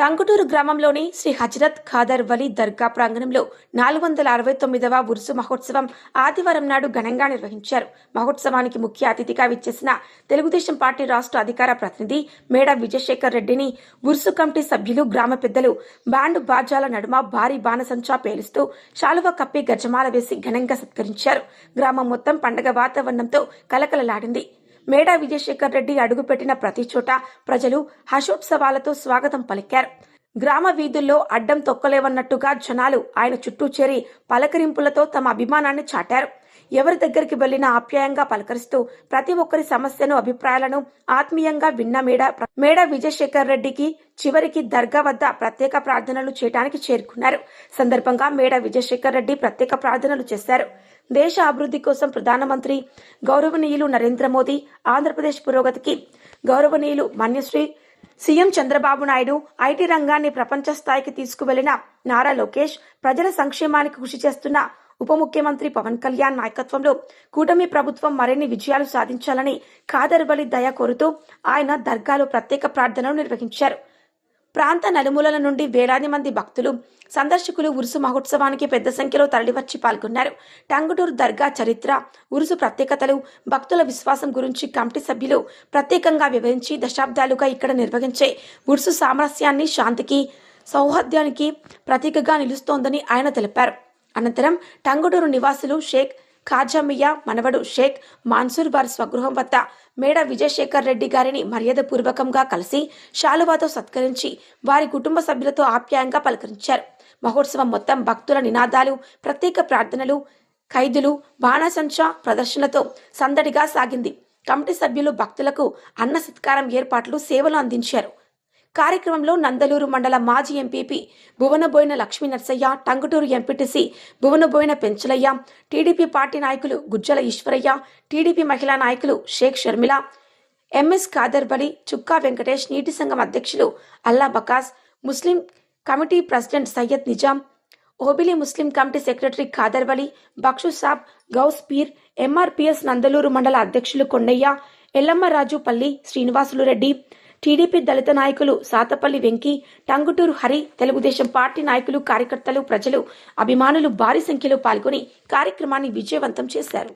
టంగుటూరు గ్రామంలోని శ్రీ హజరత్ ఖాదర్ వలీ దర్గా ప్రాంగణంలో నాలుగు వందల అరవై తొమ్మిదవ ఉరుసు మహోత్సవం ఆదివారం నాడు ఘనంగా నిర్వహించారు. మహోత్సవానికి ముఖ్య అతిథిగా విచ్చేసిన తెలుగుదేశం పార్టీ రాష్ట్ర అధికార ప్రతినిధి మేడ విజయశేఖర్ రెడ్డిని ఉరుసు కమిటీ సభ్యులు గ్రామ పెద్దలు బ్యాండ్ బాజాల నడుమ భారీ బాణసంచా పేలుస్తూ శాలువ కప్పి గజమాల వేసి ఘనంగా సత్కరించారు. గ్రామం మొత్తం పండగ వాతావరణంతో కలకలలాడింది. మేడా విజయశేఖర్ రెడ్డి అడుగుపెట్టిన ప్రతి చోట ప్రజలు హర్షోత్సవాలతో స్వాగతం పలికారు. గ్రామ వీధుల్లో అడ్డం తొక్కలేవన్నట్టుగా జనాలు ఆయన చుట్టూ చేరి పలకరింపులతో తమ అభిమానాన్ని చాటారు. ఎవరి దగ్గరికి వెళ్ళినా ఆప్యాయంగా పలకరిస్తూ ప్రతి ఒక్కరి సమస్యను అభిప్రాయాలను ఆత్మీయంగా విన్న మేడ మేడ విజయశేఖర్ రెడ్డికి చివరికి దర్గా వద్ద ప్రత్యేక ప్రార్థనలు చేయడానికి చేరుకున్నారు. సందర్భంగా మేడ విజయశేఖర్ రెడ్డి ప్రత్యేక ప్రార్థనలు చేశారు. దేశ అభివృద్ధి కోసం ప్రధానమంత్రి గౌరవనీయులు నరేంద్ర మోదీ ఆంధ్రప్రదేశ్ పురోగతికి గౌరవనీయులు మన్యశ్రీ సీఎం చంద్రబాబు నాయుడు ఐటీ రంగాన్ని ప్రపంచ స్థాయికి తీసుకువెళ్ళిన నారా లోకేష్ ప్రజల సంక్షేమానికి కృషి చేస్తున్న ఉప ముఖ్యమంత్రి పవన్ కళ్యాణ్ నాయకత్వంలో కూటమి ప్రభుత్వం మరిన్ని విజయాలు సాధించాలని కాదర్బలి దయ కోరుతూ ఆయన దర్గాలో ప్రత్యేక ప్రార్థనలు నిర్వహించారు. ప్రాంత నలుమూలల నుండి వేలాది మంది భక్తులు సందర్శకులు ఉరుసు మహోత్సవానికి పెద్ద సంఖ్యలో తరలివచ్చి పాల్గొన్నారు. టంగుటూరు దర్గా చరిత్ర ఉరుసు ప్రత్యేకతలు భక్తుల విశ్వాసం గురించి కమిటీ సభ్యులు ప్రత్యేకంగా వివరించి దశాబ్దాలుగా ఇక్కడ నిర్వహించే ఉరుసు సామరస్యాన్ని శాంతికి సౌహార్దానికి ప్రతీకగా నిలుస్తోందని ఆయన తెలిపారు. అనంతరం టంగుటూరు నివాసులు షేక్ ఖాజామియా మనవడు షేక్ మాన్సూర్ వారి స్వగృహం వద్ద మేడ విజయశేఖర్ రెడ్డి గారిని మర్యాదపూర్వకంగా కలిసి శాలువాతో సత్కరించి వారి కుటుంబ సభ్యులతో ఆప్యాయంగా పలకరించారు. మహోత్సవం మొత్తం భక్తుల నినాదాలు ప్రత్యేక ప్రార్థనలు ఖైదులు బాణాసంచా ప్రదర్శనతో సందడిగా సాగింది. కమిటీ సభ్యులు భక్తులకు అన్న సత్కారం ఏర్పాట్లు సేవలు అందించారు. కార్యక్రమంలో నందలూరు మండల మాజీ MPP Bhuvanaboina Lakshmi Narsaiah Tanguturu MPTC Bhuvanaboina Penchalaiah TDP party నాయకులు గుజ్జల ఈశ్వరయ్య టీడీపీ మహిళా నాయకులు షేక్ షర్మిల ఎంఎస్ ఖాదర్ బలి చుక్కా వెంకటేష్ నీటి సంఘం అధ్యక్షులు Alla Bakas Muslim committee president Syed Nizam Obili Muslim committee secretary Khader Vali Bakshu Sab Gous Peer MRPS Nandaluru మండల అధ్యక్షులు కొండయ్య ఎల్లమ్మ పల్లి శ్రీనివాసులు రెడ్డి టీడీపీ దళిత నాయకులు సాతపల్లి వెంకీ టంగుటూరు హరి తెలుగుదేశం పార్టీ నాయకులు కార్యకర్తలు ప్రజలు అభిమానులు భారీ సంఖ్యలో పాల్గొని కార్యక్రమాన్ని విజయవంతం చేశారు.